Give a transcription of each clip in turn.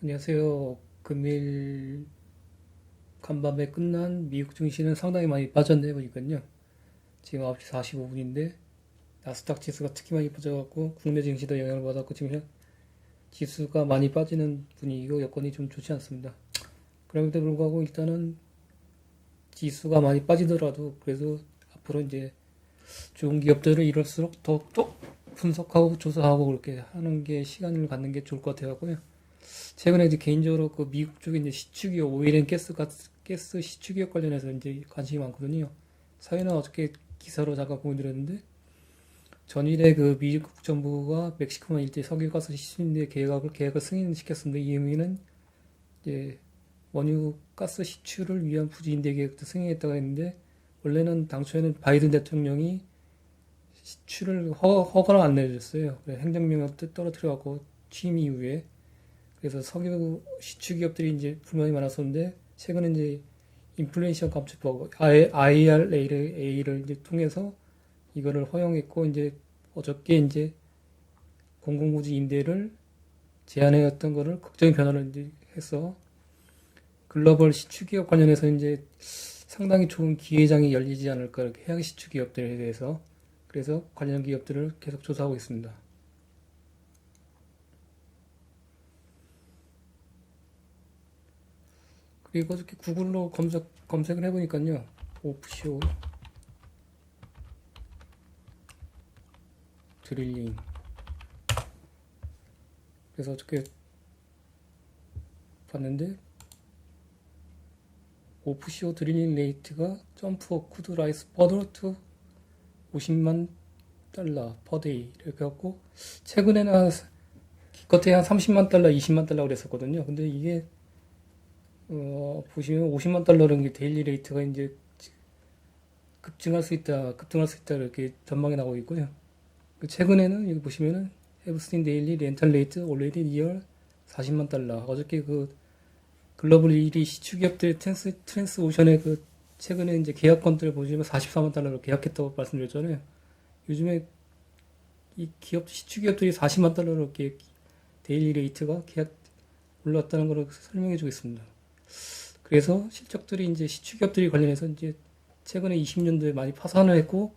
안녕하세요. 금일 간밤에 끝난 미국 증시는 상당히 많이 빠졌네 보니까요. 지금 9시 45분인데 나스닥 지수가 특히 많이 빠져갖고 국내 증시도 영향을 받았고 지금 현- 지수가 많이 빠지는 분위기고 여건이 좀 좋지 않습니다. 그럼에도 불구하고 일단은 지수가 많이 빠지더라도 그래도 앞으로 이제 좋은 기업들을 이럴수록 더욱더 분석하고 조사하고 그렇게 하는 게 시간을 갖는 게 좋을 것 같아요. 최근에 이제 개인적으로 그 미국 쪽에 이제 시추기업, 오일앤 가스, 가스, 시추기업 관련해서 이제 관심이 많거든요. 사회는 어저께 기사로 잠깐 보여드렸는데, 전일에 그 미국 정부가 멕시코만 일대 석유가스 시추인데 계획을, 계획을 승인시켰습니다. 이 의미는 이제 원유 가스 시추를 위한 부지 임대 계획도 승인했다고 했는데, 원래는 당초에는 바이든 대통령이 시추를 허, 허가를 안 내줬어요. 행정명령도 떨어뜨려갖고 취임 이후에 그래서 석유 시추 기업들이 이제 불만이 많았었는데 최근에 이제 인플레이션 감축법 IRA를 A를 이제 통해서 이거를 허용했고 이제 어저께 이제 공공부지 임대를 제한해왔던 거를 극적인 변화를 이제 해서 글로벌 시추 기업 관련해서 이제 상당히 좋은 기회장이 열리지 않을까 이렇게 해양 시추 기업들에 대해서 그래서 관련 기업들을 계속 조사하고 있습니다. 그리고 이렇게 구글로 검색, 검색을 해보니까요. 오프쇼 드릴링 그래서 어떻게 봤는데 오프쇼 드릴링 레이트가 점프 어쿠드 라이스 투 50만 달러 퍼데이 이렇게 갖고 최근에는 한 기껏해 한 30만 달러, 20만 달러 그랬었거든요. 근데 이게 어, 보시면 50만 달러라는 게 데일리 레이트가 이제 급증할 수 있다, 급등할 수 있다 이렇게 전망이 나오고 있고요. 그 최근에는 여기 보시면은 에브스틴 데일리 렌탈 레이트 올레디 리얼 40만 달러. 어저께 그 글로벌 1위 시추기업들 트랜스, 트랜스 오션의 그 최근에 이제 계약건들 보시면 44만 달러로 계약했다고 말씀드렸잖아요. 요즘에 이 기업 시추기업들이 40만 달러로 이렇게 데일리 레이트가 계약 올랐다는 걸 설명해 주겠습니다. 그래서 실적들이 이제 시추기업들이 관련해서 이제 최근에 20년도에 많이 파산을 했고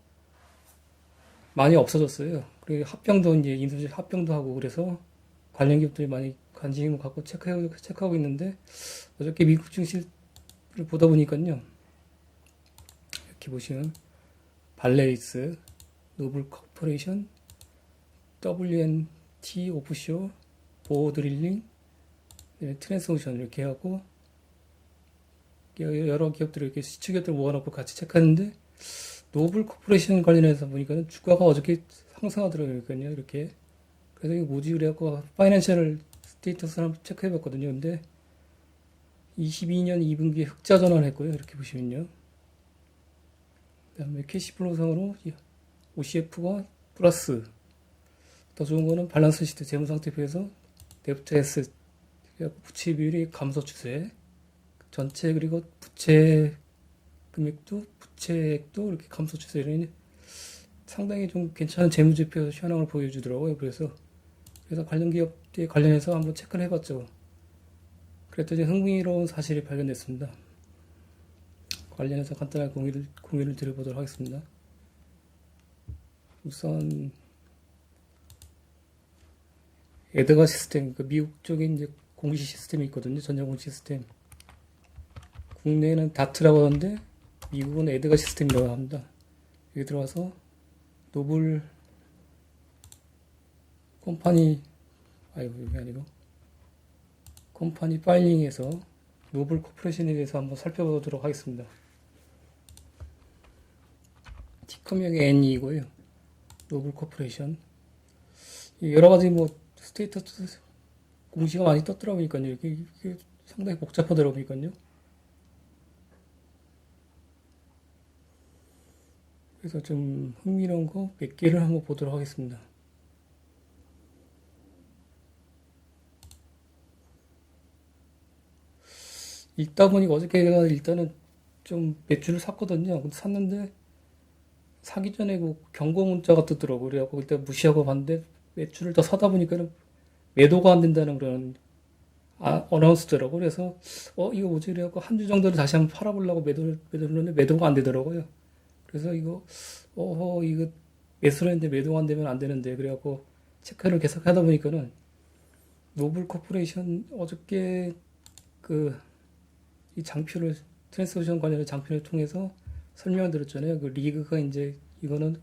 많이 없어졌어요. 그리고 합병도 이제 인수지 합병도 하고 그래서 관련 기업들이 많이 관심을 갖고 체크하고, 체크하고 있는데 어저께 미국 증시를 보다 보니까요. 이렇게 보시면 발레리스, 노블 코퍼레이션, WNT 오프쇼, 보드릴링, 네, 트랜스오션 이렇게 하고 여러 기업들을 이렇게 시추 기업들 모아놓고 같이 체크하는데 노블 코퍼레이션 관련해서 보니까 주가가 어저께 상승하더라고요. 이렇게 그래서 이게 뭐지 그래갖고 파이낸셜 스테이터스를 한번 체크해봤거든요. 근데 22년 2분기에 흑자 전환을 했고요. 이렇게 보시면요. 그다음에 캐시플로우상으로 OCF가 플러스 더 좋은 거는 밸런스 시트 재무 상태 비해서 데프트 에스 부채 비율이 감소 추세 전체 그리고 부채 금액도 부채액도 이렇게 감소 추세로 상당히 좀 괜찮은 재무제표 현황을 보여주더라고요. 그래서 그래서 관련 기업에 관련해서 한번 체크를 해봤죠. 그랬더니 흥미로운 사실이 발견됐습니다. 관련해서 간단하게 공유를, 공유를 드려보도록 하겠습니다. 우선 에드가 시스템, 그 미국 쪽에 이제 공시 시스템이 있거든요. 전자 공시 시스템. 국내에는 다트라고 하는데 미국은 에드가 시스템이라고 합니다. 여기 들어와서 노블 컴파니 아이고 이게 아니고 컴파니 파일링에서 노블 코퍼레이션에 대해서 한번 살펴보도록 하겠습니다. 티커명이 N이고요. 노블 코퍼레이션 여러 가지 뭐 스테이터스 공시가 많이 떴더라 보니까요. 이게, 상당히 복잡하더라 보니까요. 그래서 좀 흥미로운 거 몇 개를 한번 보도록 하겠습니다. 읽다 보니까 어저께 내가 일단은 좀 매출을 샀거든요. 근데 샀는데 사기 전에 그 경고 문자가 뜨더라고. 그래갖고 일단 무시하고 봤는데 매출을 더 사다 보니까는 매도가 안 된다는 그런 아, 어나운스더라고. 그래서 어 이거 뭐지 그래갖고 한 주 정도를 다시 한번 팔아보려고 매도를 매도했는데 매도가 안 되더라고요. 그래서 이거 어허 이거 매수를 했는데 매도가 안 되면 안 되는데 그래갖고 체크를 계속 하다 보니까는 노블 코퍼레이션 어저께 그 이 장표를 트랜스오션 관련된 장표를 통해서 설명을 드렸잖아요. 그 리그가 이제 이거는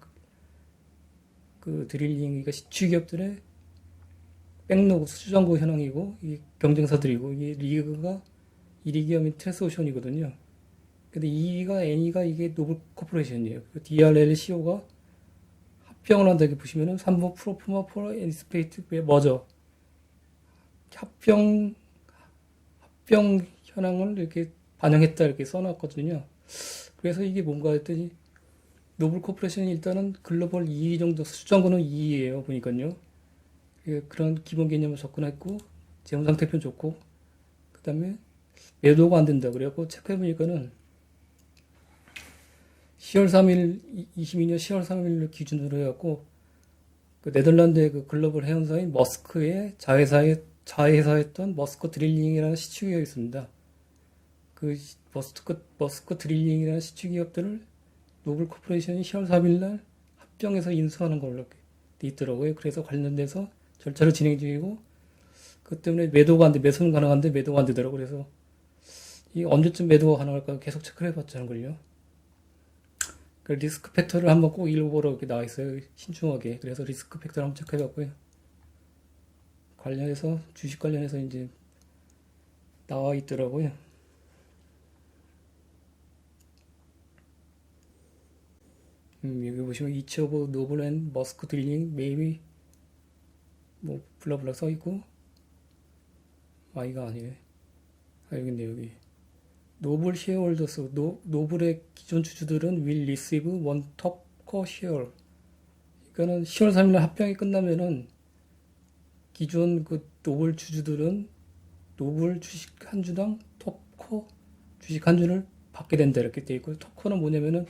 그 드릴링 이거 시추 기업들의 백로그 수주정고 현황이고 이 경쟁사들이고 이 리그가 1위 기업인 트랜스오션이거든요. 근데 2위가 N위가 이게 노블 코퍼레이션이에요. 그 DRL CO가 합병을 한다 이렇게 보시면은 3번 프로포마 포 엔스페이트 머저 합병 합병 현황을 이렇게 반영했다 이렇게 써놨거든요. 그래서 이게 뭔가 했더니 노블 코퍼레이션이 일단은 글로벌 2위 정도 수주정고는 2위예요 보니까요. 예, 그런 기본 개념을 접근했고 재무 상태표 좋고 그 다음에 매도가 안 된다 그래갖고 체크해 보니까는 10월 3일 22년 10월 3일을 기준으로 해갖고 그 네덜란드의 그 글로벌 해운사인 머스크의 자회사에 자회사였던 머스크 드릴링이라는 시추기업이 있습니다. 그 머스크 머스크 드릴링이라는 시추기업들을 노블 코퍼레이션이 10월 3일 날 합병해서 인수하는 걸로 돼 있더라고요. 그래서 관련돼서 절차를 진행 중이고 그 때문에 매도가 안 돼, 매수는 가능한데 매도가 안 되더라고. 그래서 이 언제쯤 매도가 가능할까 계속 체크를 해봤자는 걸요. 그 리스크 팩터를 한번 꼭 읽어보라고 이렇게 나와 있어요. 신중하게. 그래서 리스크 팩터를 한번 체크해봤고요. 관련해서 주식 관련해서 이제 나와 있더라고요. 음, 여기 보시면 이치 오브 노블 앤 머스크 드릴링 메이비 뭐 블라블라 써 있고 아 이거 아니네 아 여기 있네 여기 노블 쉐어홀더스 노, 노블의 기존 주주들은 will receive one top core share 이거는 10월 3일 날 합병이 끝나면은 기존 그 노블 주주들은 노블 주식 한 주당 톱코 주식 한 주를 받게 된다 이렇게 돼 있고 톱코는 뭐냐면은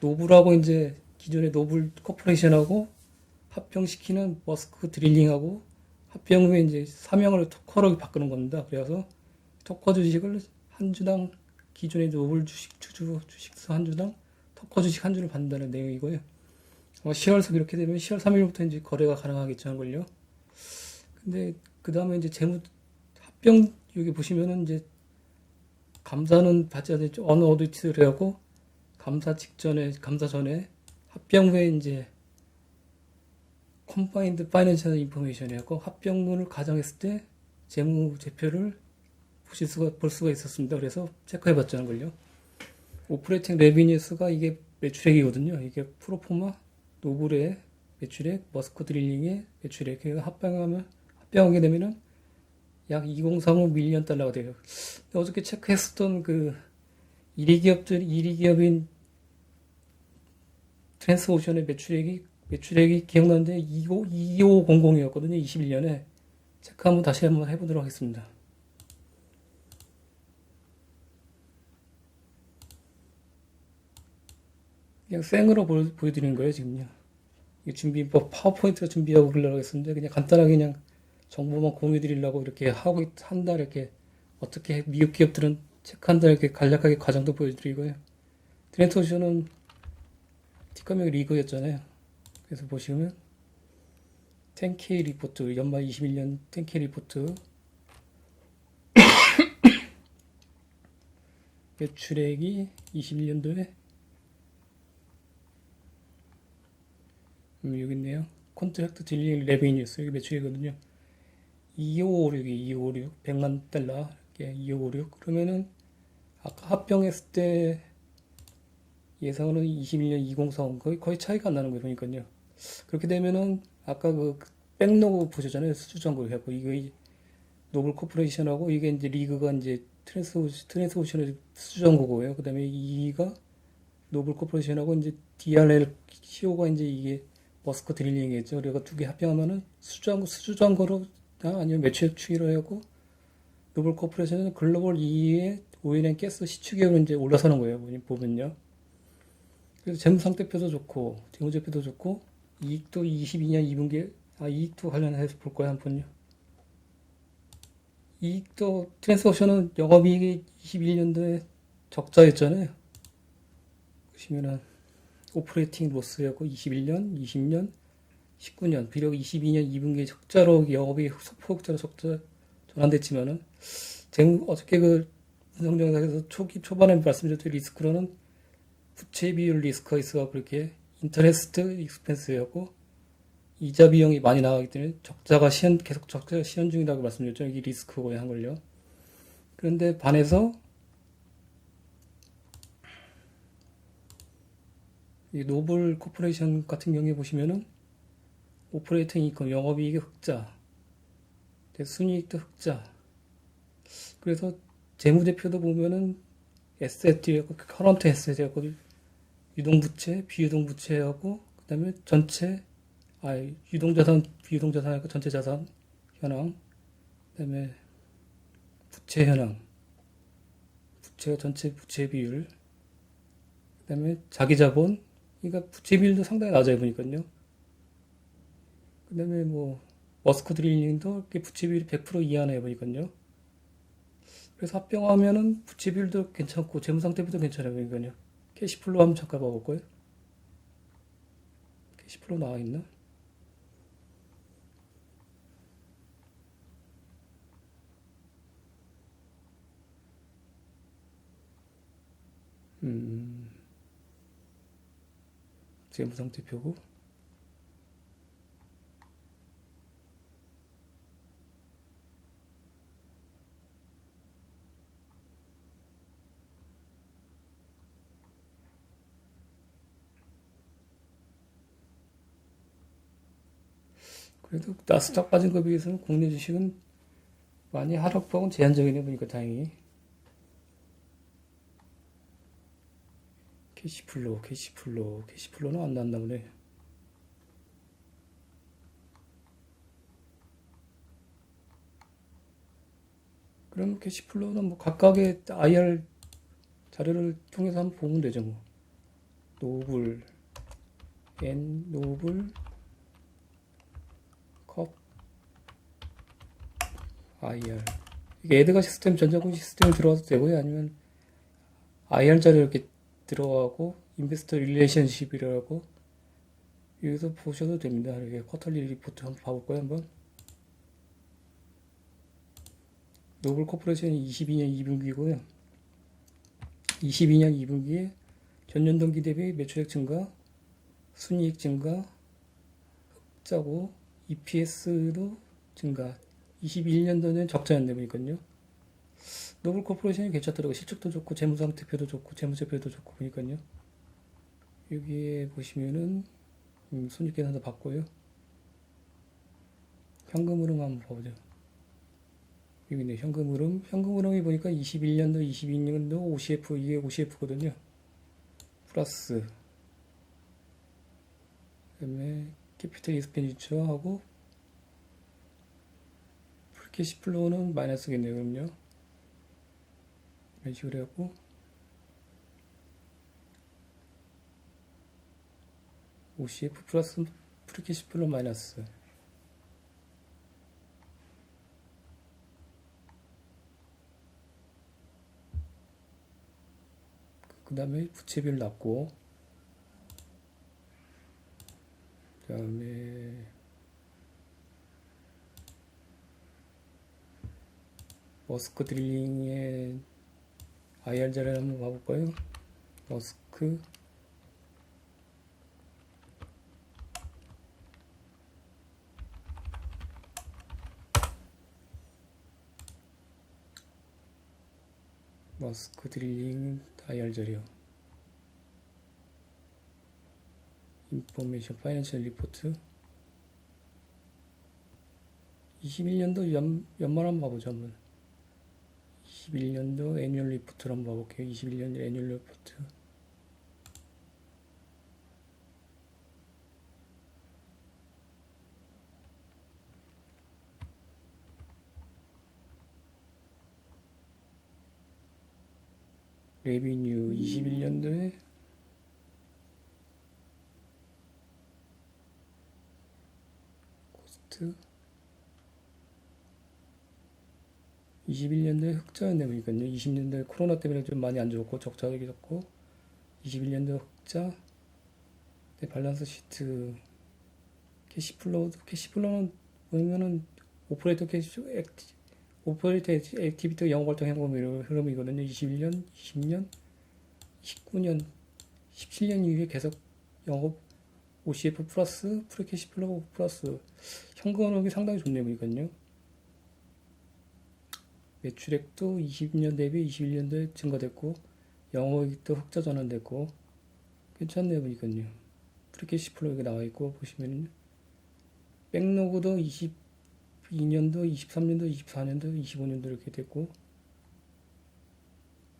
노블하고 이제 기존의 노블 코퍼레이션하고 합병시키는 머스크 드릴링하고 합병 후에 이제 사명을 토커로 바꾸는 겁니다. 그래서 토커 주식을 한 주당 기존의 노블 주식 주주 주식수 한 주당 토커 주식 한 주를 받는다는 내용이고요. 어, 10월서 이렇게 되면 10월 3일부터 이제 거래가 가능하겠죠, 걸요. 근데 그 다음에 이제 재무 합병 여기 보시면은 이제 감사는 받지 않을 어느 어디트를 해갖고 감사 직전에 감사 전에 합병 후에 이제 컴바인드 파이낸셜 인포메이션이었고 합병문을 가정했을 때 재무 제표를 보실 수가 볼 수가 있었습니다. 그래서 체크해 봤자는 걸요. 오퍼레이팅 레비뉴스가 이게 매출액이거든요. 이게 프로포마 노블의 매출액, 머스코 드릴링의 매출액 그 합병하면 합병하게 되면은 약 2035 밀리언 달러가 돼요. 어저께 체크했었던 그 1위 기업들 1위 기업인 트랜스오션의 매출액이 매출액이 기억나는데 25, 2500이었거든요. 21년에. 체크 한번 다시 한번 해보도록 하겠습니다. 그냥 생으로 보, 보여드리는 거예요, 지금요. 이 준비, 뭐 파워포인트가 준비하고 그러려고 했었는데, 그냥 간단하게 그냥 정보만 공유 드리려고 이렇게 하고 있- 한다, 이렇게. 어떻게 미국 기업들은 체크한다, 이렇게 간략하게 과정도 보여드리고요. 트렌토션은 티커맥 리그였잖아요. 그래서 보시면 10K 리포트 연말 21년 10K 리포트 매출액이 21년도에 음, 여기 있네요. 콘트랙트 딜링 레베뉴스 여기 매출이거든요. 2556이 2556 100만 달러 이렇게 2556 그러면은 아까 합병했을 때 예상으로 21년 2040 거의 거의 차이가 안 나는 거예요 보니까요. 그렇게 되면은 아까 그 백로그 보셨잖아요 수주정고 해고 이거 이 노블 코퍼레이션하고 이게 이제 리그가 이제 트랜스 트랜스오션의 수주정고고요. 그다음에 이가 노블 코퍼레이션하고 이제 DRL CO가 이제 이게 머스크 드릴링이겠죠. 그래가 두개 합병하면은 수주정고 수주정고로 아니면 매출 추이로 해고 노블 코퍼레이션은 글로벌 2위의 오일앤 가스 시추기업으로 이제 올라서는 거예요. 보면요. 그래서 재무 상태표도 좋고 재무제표도 좋고 이익도 22년 2분기 아 이익도 관련해서 볼 거야 한 번요. 이익도 트랜스오션은 영업이익이 21년도에 적자였잖아요. 보시면은 오퍼레이팅 로스였고 21년, 20년, 19년 비록 22년 2분기에 적자로 영업이 소폭적으로 적자 전환됐지만은 쟁 어저께 그 분석영상에서 초기 초반에 말씀드렸던 리스크로는 부채 비율 리스크가 있어서 그렇게 인터레스트 익스펜스였고 이자 비용이 많이 나가기 때문에 적자가 시현 계속 적자가 시현 중이라고 말씀드렸죠. 이게 리스크고 한 걸요. 그런데 반해서 노블 코퍼레이션 같은 경우에 보시면은 오퍼레이팅 이익, 영업이익이 흑자, 순이익도 흑자. 그래서 재무제표도 보면은 에셋이라고 커런트 에셋이라고 유동부채, 비유동부채하고 그다음에 전체 아 유동자산, 비유동자산하고 전체 자산 현황, 그다음에 부채 현황, 부채가 전체 부채 비율, 그다음에 자기 자본, 그러니까 비율도 상당히 낮아요 보니까요. 그다음에 뭐 머스크 드릴링도 이렇게 부채 비율이 100% 이하네요 보니까요. 그래서 합병하면은 부채 비율도 괜찮고 재무 상태비도 괜찮아요 보니까요. 캐시플로 한번 잠깐 봐볼까요? 캐시플로 나와 있나? 음, 재무 상태표고. 그래도 나스닥 빠진 거에 비해서는 국내 주식은 많이 하락폭은 제한적이네 보니까 다행히 캐시플로 캐시플로 캐시플로는 안 났나 보네 그럼 캐시플로는 뭐 각각의 IR 자료를 통해서 한번 보면 되죠 뭐. 노블 N 노블 컵 IR 이게 에드가 시스템 전자공 시스템에 들어가도 되고요? 아니면 IR 자료 이렇게 들어가고 인베스터 릴레이션십이라고 여기서 보셔도 됩니다 이렇게 쿼터리 리포트 한번 봐볼까요 한번 노블 코퍼레이션이 22년 2분기고요 22년 2분기에 전년 동기 대비 매출액 증가 순이익 증가 흑자고 EPS도 증가. 21년도는 적자였네 보니까요. 노블 코퍼레이션이 괜찮더라고. 실적도 좋고 재무상태표도 좋고 재무제표도 좋고 보니까요. 여기에 보시면은 음, 손익계산도 봤고요. 현금 흐름 한번 봐보죠. 여기 있네 현금 흐름. 현금 흐름이 보니까 21년도, 22년도 OCF 이게 OCF거든요. 플러스 그 다음에 캐피털 익스펜디처 하고 풀캐시 플로우는 마이너스겠네요 그럼요 이런 식으로 해갖고 OCF 플러스 풀캐시 플로우 마이너스. 그 다음에 부채비율 낮고 그 다음에 머스크 드릴링의 IR 자료를 한번 봐볼까요? 머스크. 머스크 드릴링 IR 자료 인포메이션 파이낸셜 리포트. 21년도 연, 연말 한번 봐보죠 한번 21년도 애뉴얼 리포트를 한번 봐볼게요. 21년 애뉴얼 리포트. 레비뉴 21년도에 코스트 21년도에 흑자였네 보니까요. 20년도에 코로나 때문에 좀 많이 안 좋고 적자가 계셨고 21년도 흑자 네, 밸런스 시트 캐시플로우 캐시플로우는 보면은 오퍼레이터 캐시 액티, 오퍼레이터 액티비티 영업 활동 행보 흐름이거든요. 21년, 20년, 19년, 17년 이후에 계속 영업 OCF 플러스 프리캐시플로우 플러스 현금 흐름이 상당히 좋네요. 보니까요. 매출액도 20년 대비 21년도에 증가됐고 영업이익도 흑자 전환됐고 괜찮네요 보니까요. 프리캐시 플로우가 나와 있고 보시면 백로그도 22년도 23년도 24년도 25년도 이렇게 됐고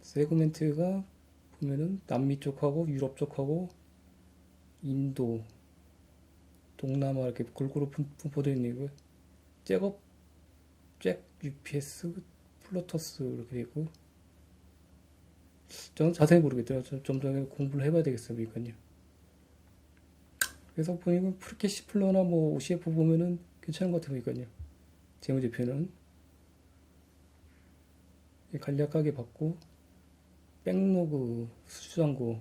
세그멘트가 보면은 남미 쪽하고 유럽 쪽하고 인도 동남아 이렇게 골고루 분- 분포되어 있는 거 잭업 잭 UPS 플로터스 이렇게 되고 저는 자세히 모르겠더라고요. 좀- 좀더 공부를 해봐야 되겠어요. 그러니까요. 그래서 보니까 프리캐시 플로나 뭐 OCF 보면은 괜찮은 것 같아요. 그러니까요. 재무제표는 간략하게 받고 백로그 수주잔고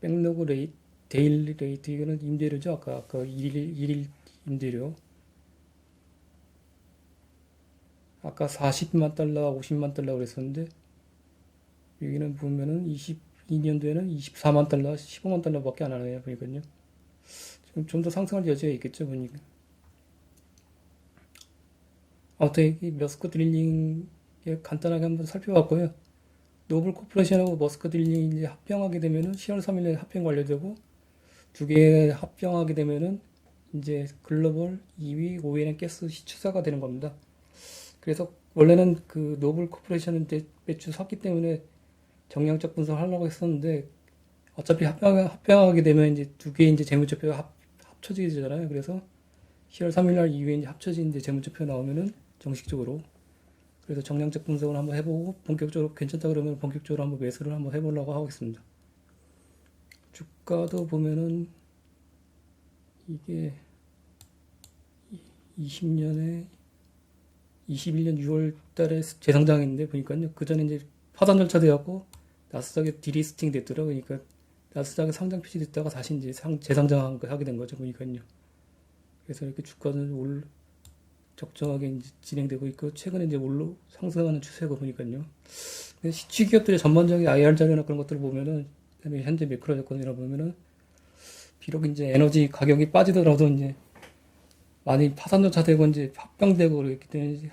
백로그 레이 데일리 레이트 이거는 임대료죠. 아까 아까 일일 일일 임대료 아까 40만 달러, 50만 달러 그랬었는데 여기는 보면은 22년도에는 24만 달러, 15만 달러밖에 안 하네요. 보니까요. 지금 좀 더 상승할 여지가 있겠죠, 보니까. 아무튼 이 머스크 드릴링 간단하게 한번 살펴봤고요. 노블 코퍼레이션하고 머스크 드릴링이 이제 합병하게 되면은 10월 3일에 합병 완료되고 두 개 합병하게 되면은 이제 글로벌 2위, 5위는 가스 시추사가 되는 겁니다. 그래서 원래는 그 노블 코퍼레이션은 이제 매출 샀기 때문에 정량적 분석을 하려고 했었는데 어차피 합병, 합병 하게 되면 이제 두 개의 이제 재무제표가 합, 합쳐지게 되잖아요. 그래서 10월 3일 날 이후에 이제 합쳐진 이제 재무제표 나오면은 정식적으로 그래서 정량적 분석을 한번 해보고 본격적으로 괜찮다 그러면 본격적으로 한번 매수를 한번 해보려고 하고 있습니다. 주가도 보면은 이게 20년에 21년 6월 달에 재상장했는데 보니까요. 그 전에 이제 파산 절차 되었고 나스닥에 디리스팅 됐더라고요. 그러니까 나스닥에 상장 표시됐다가 다시 이제 상, 재상장 하게 된 거죠. 보니까요. 그래서 이렇게 주가는 올 적정하게 이제 진행되고 있고 최근에 이제 올로 상승하는 추세고 보니까요. 시치 기업들의 전반적인 IR 자료나 그런 것들을 보면은 현재 매크로 조건이라 보면은 비록 이제 에너지 가격이 빠지더라도 이제 많이 파산조차 되고 이제 합병되고 그랬기 때문에 이제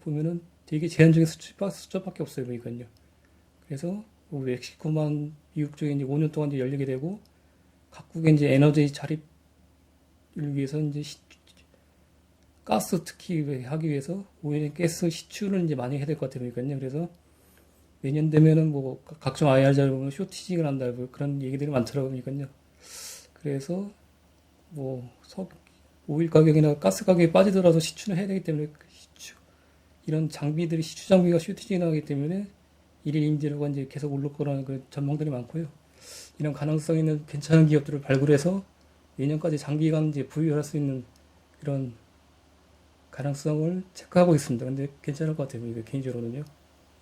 보면은 되게 제한적인 수준밖에 없어요 보니까요. 그래서 뭐 멕시코만 미국 쪽에 이제 5년 동안 이제 열리게 되고 각국의 이제 에너지 자립을 위해서 이제 시- 가스 특히 하기 위해서 오히려 가스 시추를 이제 많이 해야 될 것 같아요 보니까요. 그래서 내년 되면은 뭐 각종 IR 자료 보면 쇼티징을 한다 뭐 그런 얘기들이 많더라고요 보니까요. 그래서 뭐 석, 오일 가격이나 가스 가격이 빠지더라도 시추는 해야 되기 때문에 그 시추 이런 장비들이 시추 장비가 슈티징 나기 때문에 일일 임대료가 이제 계속 오를 거라는 그 전망들이 많고요. 이런 가능성 있는 괜찮은 기업들을 발굴해서 내년까지 장기간 이제 부유할 수 있는 이런 가능성을 체크하고 있습니다. 근데 괜찮을 것 같아요. 이거 개인적으로는요.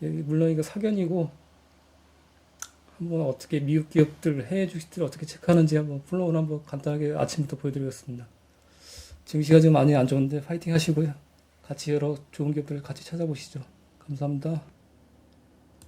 예, 물론 이거 사견이고 한번 어떻게 미국 기업들 해외 주식들 어떻게 체크하는지 한번 플로우를 한번 간단하게 아침부터 보여드리겠습니다. 지금 시가 좀 많이 안 좋은데 파이팅 하시고요. 같이 여러 좋은 기업들 같이 찾아보시죠. 감사합니다.